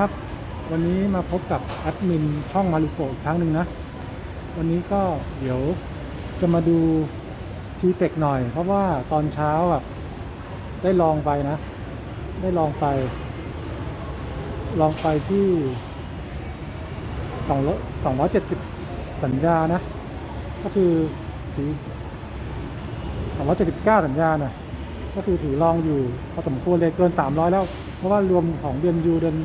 ครับวันนี้มาพบกับแอดมินช่องมาริโกอีกครั้งหนึ่งนะ วันนี้ก็เดี๋ยวจะมาดูทีเทคหน่อย เพราะว่าตอนเช้าอะได้ลองไปนะ ได้ลองไป ลองไปที่สองร้อยสองร้อยเจ็ดสิบสัญญานะ ก็คือถือสองร้อยเจ็ดสิบเก้าสัญญาน่ะก็คือถือลองอยู่พอสมควรเลยเกินสามร้อยแล้ว เพราะว่ารวมของเดือนยูเดือน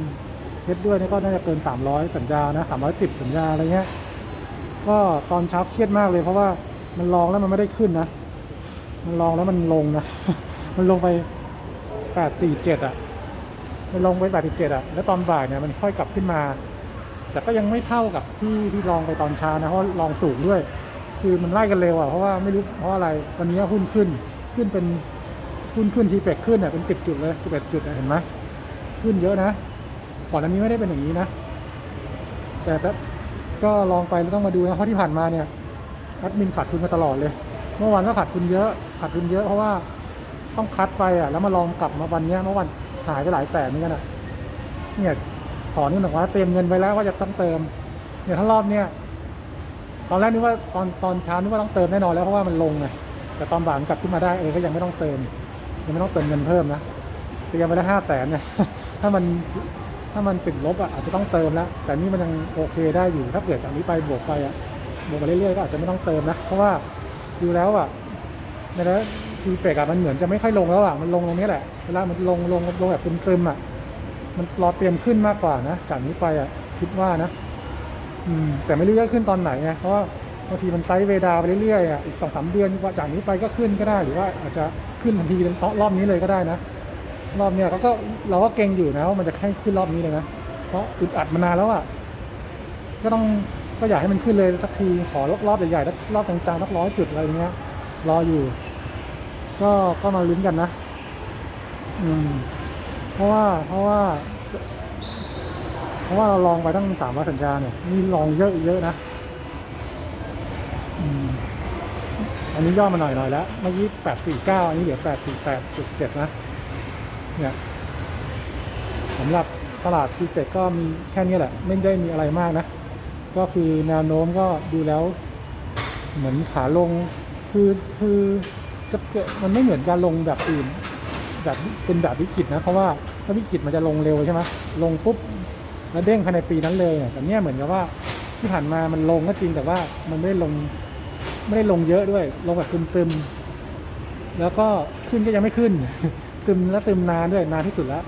เพชรด้วยนี่ก็น่าจะเกินสามร้อยสัญญานะสามร้อยติดสัญญาอะไรเงี้ยก็ตอนเช้าเครียดมากเลยเพราะว่ามันลองแล้วมันไม่ได้ขึ้นนะ มันลองแล้วมันลงนะ มันลงไปแปดสี่เจ็ดอะ มันลงไปแปดสี่เจ็ดอะ แล้วตอนบ่ายเนี่ยมันค่อยกลับขึ้นมา แต่ก็ยังไม่เท่ากับที่ที่ลองไปตอนเช้านะเพราะลองสูงด้วย คือมันไล่กันเร็วอะเพราะว่าไม่รู้เพราะอะไร วันนี้หุ้นขึ้น ขึ้นเป็นขึ้นขึ้นทีเป็กขึ้นเนี่ยเป็นสิบจุดเลยสิบเอ็ดจุดเห็นไหมขึ้นเยอะนะ ก่อนอันนี้ไม่ได้เป็นอย่างนี้นะ แต่ก็ลองไปแล้วต้องมาดูนะเพราะที่ผ่านมาเนี่ยแอดมินขาดทุนมาตลอดเลย เมื่อวานก็ขาดทุนเยอะขาดทุนเยอะเพราะว่าต้องคัดไปอะแล้วมาลองกลับมาวันนี้เมื่อวันหายไปหลายแสนเหมือนกันอะเนี่ยถอนนี่หมายว่าเตรียมเงินไว้แล้วว่าจะต้องเติมเนี่ยถ้ารอบเนี้ยตอนแรกนึกว่าตอนตอนเช้านึกว่าต้องเติมแน่นอนแล้วเพราะว่ามันลงไงแต่ตอนบ่ายมันกลับขึ้นมาได้เออก็ยังไม่ต้องเติม ยังไม่ต้องเติมเงินเพิ่มนะเตรียมไปแล้วห้าแสนเนี่ยถ้ามัน ถ้ามันติดลบอะอาจจะต้องเติมแล้วแต่นี่มันยังโอเคได้อยู่ถ้าเกิดจากนี้ไปบวกไปอะบวกไปเรื่อยๆก็อาจจะไม่ต้องเติมนะเพราะว่าดูแล้วอะในแล้วทีเปกอะมันเหมือนจะไม่ค่อยลงแล้วอะมันลงตรงนี้แหละเวลามันลงลงลงแบบตึมๆอะมันรอเตรียมขึ้นมากกว่านะจากนี้ไปอะคิดว่านะอืมแต่ไม่รู้จะขึ้นตอนไหนไงเพราะว่าบางทีมันไซด์เวดาไปเรื่อยๆอะอีกสองสามเดือนว่าจากนี้ไปก็ขึ้นก็ได้หรือว่าอาจจะขึ้นทันทีเป็นรอบนี้เลยก็ได้นะ รอบเนี้ยเขาก็เราก็เก่งอยู่นะว่ามันจะให้ขึ้นรอบนี้เลยนะเพราะอึดอัดมานานแล้วอะก็ต้องก็อยากให้มันขึ้นเลยสักทีขอรอบใหญ่ๆรอบกลางๆสักร้อยจุดอะไรเงี้ย รออยู่ ก็ก็มาลุ้นกันนะ อืม เพราะว่าเพราะว่า เพราะว่าเราลองไปตั้งสามร้อยสัญญาเนี่ยนี่ลองเยอะเยอะนะอันนี้ย่อมาหน่อยหน่อยแล้วเมื่อกี้แปดสี่เก้าอันนี้เหลือแปดสี่แปดจุดเจ็ดนะ เนี่ยสำหรับตลาดทีเจ็ก็มีแค่นี้แหละ ไม่ได้มีอะไรมากนะ ก็คือแนวโน้มก็ดูแล้ว เหมือนขาลงคือคือจะเกิดมันไม่เหมือนการลงแบบอื่น แบบเป็นแบบวิกฤตนะ เพราะว่าถ้าวิกฤตมันจะลงเร็วใช่ไหมลงปุ๊บแล้วเด้งภายในปีนั้นเลยเนี่ยแต่เนี้ยเหมือนกับว่าที่ผ่านมามันลงก็จริงแต่ว่ามันไม่ได้ลงไม่ได้ลงเยอะด้วย ลงแบบตึมๆแล้วก็ขึ้นก็ยังไม่ขึ้น ตึมและตึมนานด้วยนานที่สุดแล้ว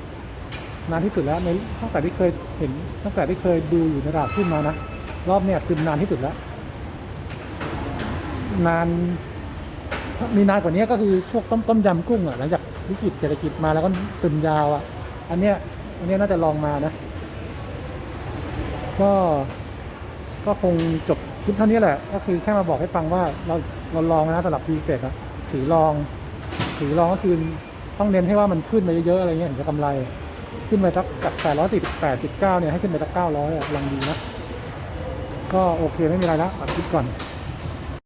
นานที่สุดแล้วในตั้งแต่ที่เคยเห็นตั้งแต่ที่เคยดูอยู่ในตลาดขึ้นมานะรอบเนี้ยตึมนานที่สุดแล้ว นานมีนานกว่านี้ก็คือพวกต้มต้มยำกุ้งอะหลังจากวิกฤตเศรษฐกิจมาแล้วก็ตึมยาวอะ อันเนี้ย อันเนี้ยน่าจะลองมานะ ก็ก็คงจบคลิปเท่านี้แหละ ก็คือแค่มาบอกให้ฟังว่าเราเราลองนะสำหรับพีเฟกอะถือลอง ถือลองก็คือ ต้องเน้นให้ว่ามันขึ้นไปเยอะๆอะไรเงี้ยถึงจะกำไร ขึ้นไปสักจากแปดร้อยสิบแปดจุดเก้าเนี่ยให้ขึ้นไปสักเก้าร้อยกำลังดีนะก็โอเคไม่มีอะไรแล้วอัดคลิปก่อน